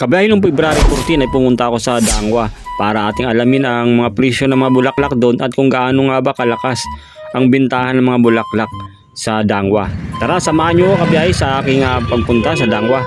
Kabiyahe noong February 14 ay pumunta ako sa Dangwa para ating alamin ang mga presyo ng mga bulaklak doon at kung gaano nga ba kalakas ang bintahan ng mga bulaklak sa Dangwa. Tara, samahan nyo ako kabiyahe sa aking ah, pagpunta sa Dangwa.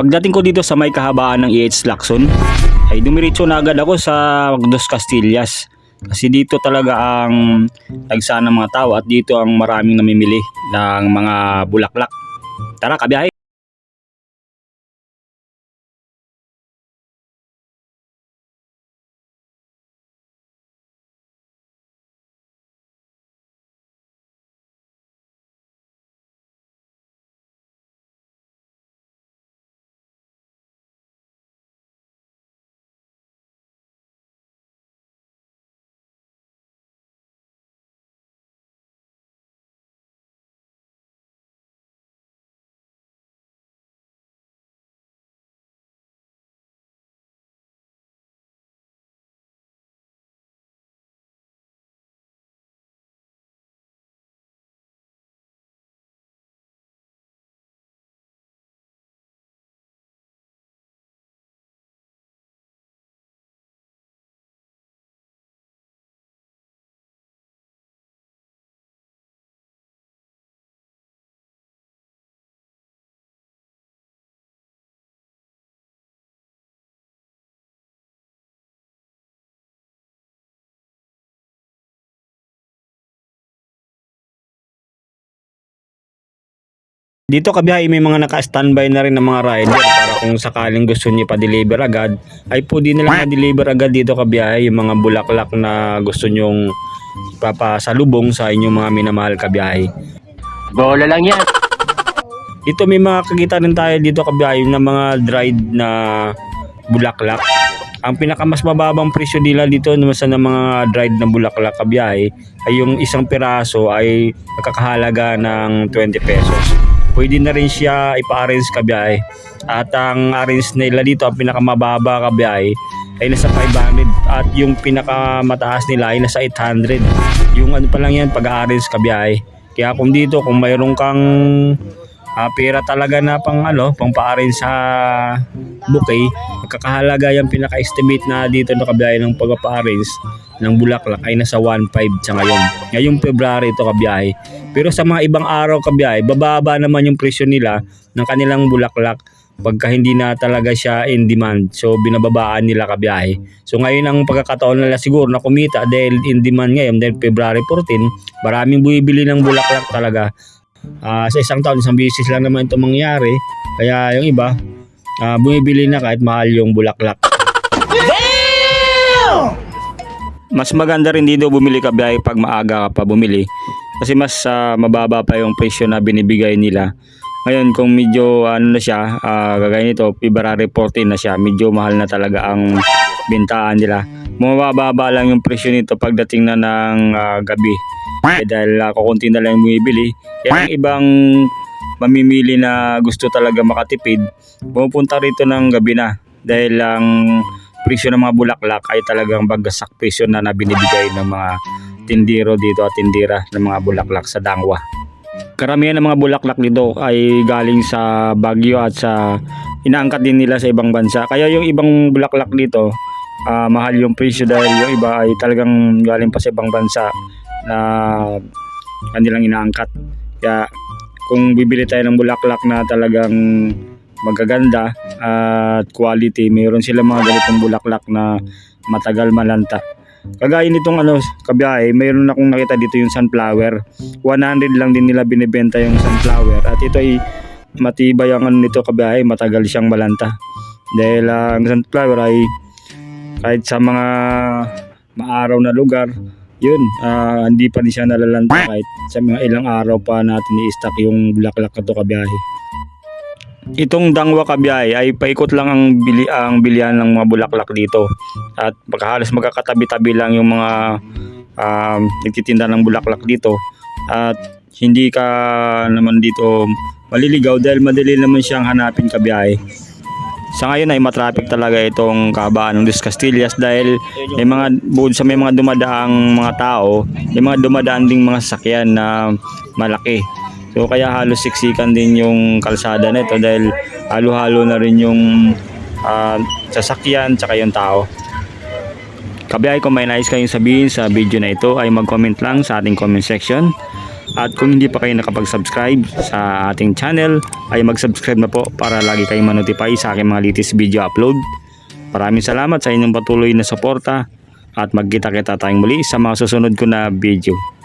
Pagdating ko dito sa may kahabaan ng EH Lacson, ay dumiretso na agad ako sa Dos Castillas. Kasi dito talaga ang tagsa ng mga tao at dito ang maraming namimili ng mga bulaklak. Tara, kabiyahe! Dito kabiyahe may mga naka-standby na rin ng mga rider para kung sakaling gusto niyo pa-deliver agad ay pwede na lang na-deliver agad dito kabiyahe yung mga bulaklak na gusto nyong papasalubong sa inyong mga minamahal kabiyahe. Bola lang yan. Dito may mga kakita rin tayo dito kabiyahe ng mga dried na bulaklak. Ang pinaka mas mababang presyo nila dito naman sa mga dried na bulaklak kabiyahe ay yung isang piraso ay nakakahalaga ng 20 pesos. Pwede na rin siya ipa-arrange kabiyahe. At ang arrange nila dito, ang pinakamababa kabiyahe ay nasa 500 at yung pinakamataas nila ay nasa 800. Yung ano pa lang yan, pag-arrange kabiyahe. Kaya kung dito, kung mayroon kang ah, pera talaga na pang ano, pang pa-arrange sa bouquet, magkakahalaga yung pinaka-estimate na dito na kabiyahe ng pagpa-arrange ng bulaklak ay nasa 1.5 sa ngayon. Ngayong February ito kabiyahe. Pero sa mga ibang araw kabiyahe, bababa naman yung presyo nila ng kanilang bulaklak pagka hindi na talaga siya in demand. So binababaan nila kabiyahe. So ngayon ang pagkakataon nila siguro na kumita dahil in demand ngayon dahil February 14, maraming bumibili ng bulaklak talaga. Ah, sa isang taon, isang beses lang naman ito mangyari. Kaya yung iba, ah, bumibili na kahit mahal yung bulaklak. Mas maganda rin dito bumili ka biyahe pag maaga ka pa bumili kasi mas ah, mababa pa yung presyo na binibigay nila. Ngayon kung medyo ano na siya, uh, gagaya nito, February 14 na siya, medyo mahal na talaga ang bintaan nila. Mabababa lang yung presyo nito pagdating na ng ah, gabi. Eh, dahil uh, kukunti na lang bumibili. Kaya yung ibang mamimili na gusto talaga makatipid, pumupunta rito ng gabi na. Dahil ang presyo ng mga bulaklak ay talagang bagasak presyo na na binibigay ng mga tindiro dito at tindira ng mga bulaklak sa Dangwa. Karamihan ng mga bulaklak dito ay galing sa Baguio at sa inaangkat din nila sa ibang bansa. Kaya yung ibang bulaklak dito, ah, mahal yung presyo dahil yung iba ay talagang galing pa sa ibang bansa na kanilang inaangkat. Kaya kung bibili tayo ng bulaklak na talagang magaganda at quality, mayroon sila mga ganitong bulaklak na matagal malanta. Kagaya nitong ano, kabiyahe, mayroon akong nakita dito yung sunflower. 100 lang din nila binibenta yung sunflower. At ito ay matibay ang ano nito kabiyahe, matagal siyang malanta. Dahil ah, ang sunflower ay kahit sa mga maaraw na lugar, yun, ah, hindi pa rin siya nalalanta kahit sa mga ilang araw pa natin i-stack yung bulaklak na to kabiyahe. Itong dangwa kabiyahe ay paikot lang ang bili ang bilihan ng mga bulaklak dito. At halos magkakatabi-tabi lang yung mga um, nagtitinda ng bulaklak dito. At hindi ka naman dito maliligaw dahil madali naman siyang hanapin kabiyahe. Sa ngayon ay matraffic talaga itong kabaan ng Castillas dahil may mga bukod sa may mga dumadaang mga tao, may mga dumadaan ding mga sasakyan na malaki. So kaya halos siksikan din yung kalsada nito dahil halo-halo na rin yung ah, sasakyan tsaka yung tao. Kabiyahe kung may nais kayong sabihin sa video na ito ay mag-comment lang sa ating comment section. At kung hindi pa kayo nakapag-subscribe sa ating channel ay mag-subscribe na po para lagi kayong manotify sa aking mga latest video upload. Maraming salamat sa inyong patuloy na suporta at magkita-kita tayong muli sa mga susunod ko na video.